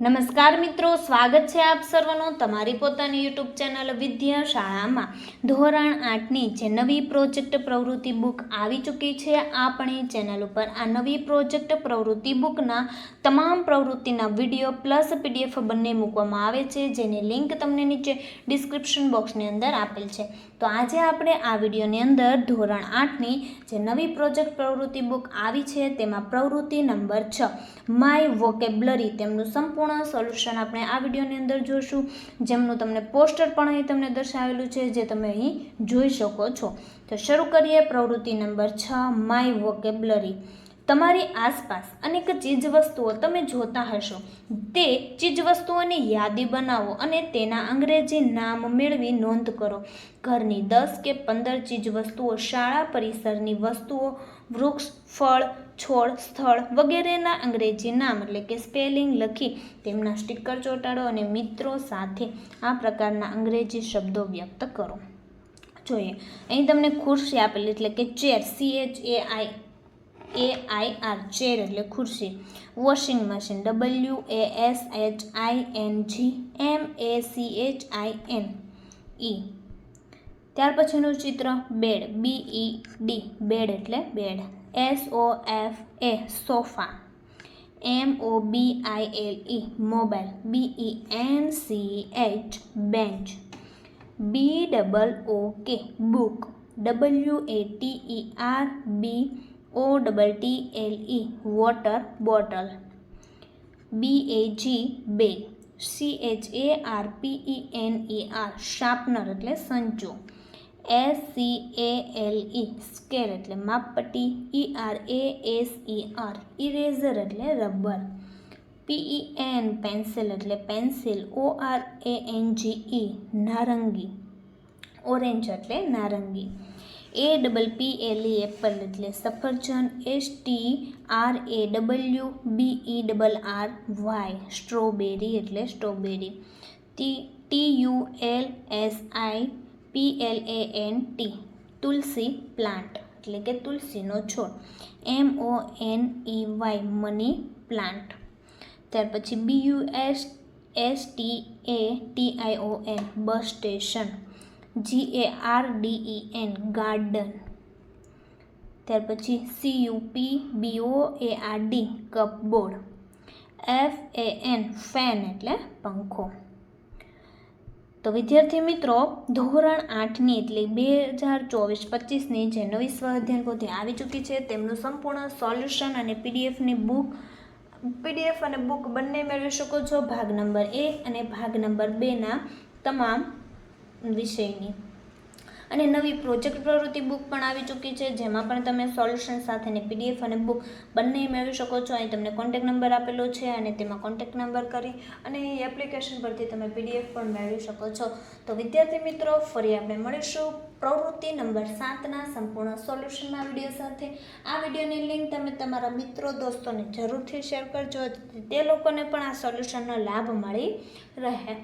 નમસ્કાર મિત્રો, સ્વાગત છે આપ સર્વનું તમારી પોતાની યુટ્યુબ ચેનલ વિદ્યા શાળામાં ધોરણ આઠની જે નવી પ્રોજેક્ટ પ્રવૃત્તિ બુક આવી ચૂકી છે, આપણી ચેનલ ઉપર આ નવી પ્રોજેક્ટ પ્રવૃત્તિ બુકના તમામ પ્રવૃત્તિના વીડિયો પ્લસ પીડીએફ બંને મૂકવામાં આવે છે, જેની લિંક તમને નીચે ડિસ્ક્રિપ્શન બોક્સની અંદર આપેલ છે. તો આજે આપણે આ વિડીયોની અંદર ધોરણ આઠની જે નવી પ્રોજેક્ટ પ્રવૃત્તિ બુક આવી છે, તેમાં પ્રવૃત્તિ નંબર છ, માય વોકેબ્લરી, તેમનું સંપૂર્ણ સોલ્યુશન આપણે આ વિડીયોની અંદર જોઈશું. જેમનું તમને પોસ્ટર પણ અહીં તમને દર્શાવેલું છે, જે તમે અહીં જોઈ શકો છો. તો શરૂ કરીએ પ્રવૃત્તિ નંબર છ, માય વોકેબ્લરી તમારી આસપાસ અનેક ચીજવસ્તુઓ તમે જોતા હશો. તે ચીજવસ્તુઓની યાદી બનાવો અને તેના અંગ્રેજી નામ મેળવી નોંધ કરો. ઘરની દસ કે પંદર ચીજવસ્તુઓ, શાળા પરિસરની વસ્તુઓ, વૃક્ષ, ફળ, છોડ, સ્થળ વગેરેના અંગ્રેજી નામ એટલે કે સ્પેલિંગ લખી તેમના સ્ટીકર ચોંટાડો અને મિત્રો સાથે આ પ્રકારના અંગ્રેજી શબ્દો વ્યક્ત કરો. જોઈએ, અહીં તમને ખુરશી આપેલી એટલે કે chair C H A I A I R chair એટલે ખુરશી. Washing machine W A S H I N G M A C H I N E ત્યાર પછીનું ચિત્ર, bed B E D bed એટલે bed. S O F A sofa. M O B I L E mobile. B E N C H bench B double O K book. W A T E R B O double T L E water bottle B A G bag C H A R P E N E R sharpener એટલે સંચો. S C A L E scale એટલે માપપટ્ટી. E R A S E R eraser એટલે rubber. P E N pencil એટલે pencil O R A N G E નારંગી. Orange એટલે નારંગી. A double P L E apple એટલે સફરજન S T R A W B E double R Y strawberry એટલે strawberry. T T U L S I P L A N T tulsi plant, એટલે કે તુલસીનો છોડ. M O N E Y money plant. ત્યાર પછી B U S S T A T I O N bus station. G A R D E N garden ત્યાર પછી C U P B O A R D cupboard F A N fan એટલે પંખો. તો વિદ્યાર્થી મિત્રો, ધોરણ આઠની એટલે બે હજાર ચોવીસ પચીસની જે નવી સ્વાધ્યાયન પોથી આવી ચૂકી છે, તેમનું સંપૂર્ણ સોલ્યુશન અને પીડીએફની બુક પીડીએફ અને બુક બંને મેળવી શકો છો. ભાગ નંબર એક અને ભાગ નંબર બેના તમામ વિષયની. અને નવી પ્રોજેક્ટ પ્રવૃત્તિ બુક પણ આવી ચૂકી છે, જેમાં પણ તમે સોલ્યુશન સાથેની પીડીએફ અને બુક બંને મેળવી શકો છો. અહીં તમને કોન્ટેક નંબર આપેલો છે અને તેમાં કોન્ટેક નંબર કરી અને એ એપ્લિકેશન પરથી તમે પીડીએફ પણ મેળવી શકો છો. તો વિદ્યાર્થી મિત્રો, ફરી આપણે મળીશું પ્રવૃત્તિ નંબર સાતના સંપૂર્ણ સોલ્યુશનના વીડિયો સાથે. આ વિડીયોની લિંક તમે તમારા મિત્રો, દોસ્તોને જરૂરથી શેર કરજો તે લોકોને પણ આ સોલ્યુશનનો લાભ મળી રહે.